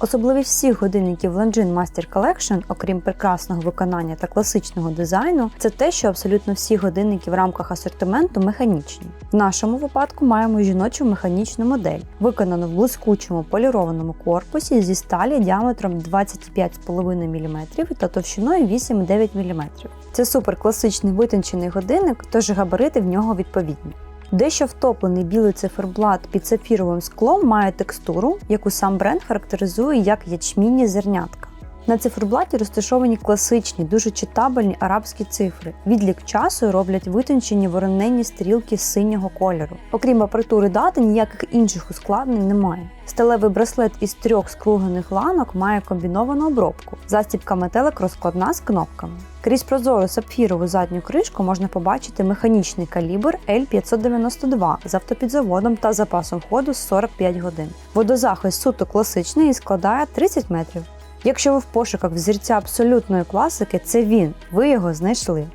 Особливість всіх годинників Longines Master Collection, окрім прекрасного виконання та класичного дизайну, це те, що абсолютно всі годинники в рамках асортименту механічні. В нашому випадку маємо жіночу механічну модель, виконану в блискучому полірованому корпусі зі сталі діаметром 25,5 мм та товщиною 8,9 мм. Це суперкласичний витончений годинник, тож габарити в нього відповідні. Дещо втоплений білий циферблат під сапфіровим склом має текстуру, яку сам бренд характеризує як ячмінні зернятка. На циферблаті розташовані класичні, дуже читабельні арабські цифри. Відлік часу роблять витончені вороненні стрілки синього кольору. Окрім апаратури дати, ніяких інших ускладнень немає. Сталевий браслет із трьох скруглених ланок має комбіновану обробку. Застібка метелик розкладна з кнопками. Крізь прозору сапфірову задню кришку можна побачити механічний калібр L592 з автопідзаводом та запасом ходу з 45 годин. Водозахист суто класичний і складає 30 метрів. Якщо ви в пошуках взірця абсолютної класики, це він, ви його знайшли.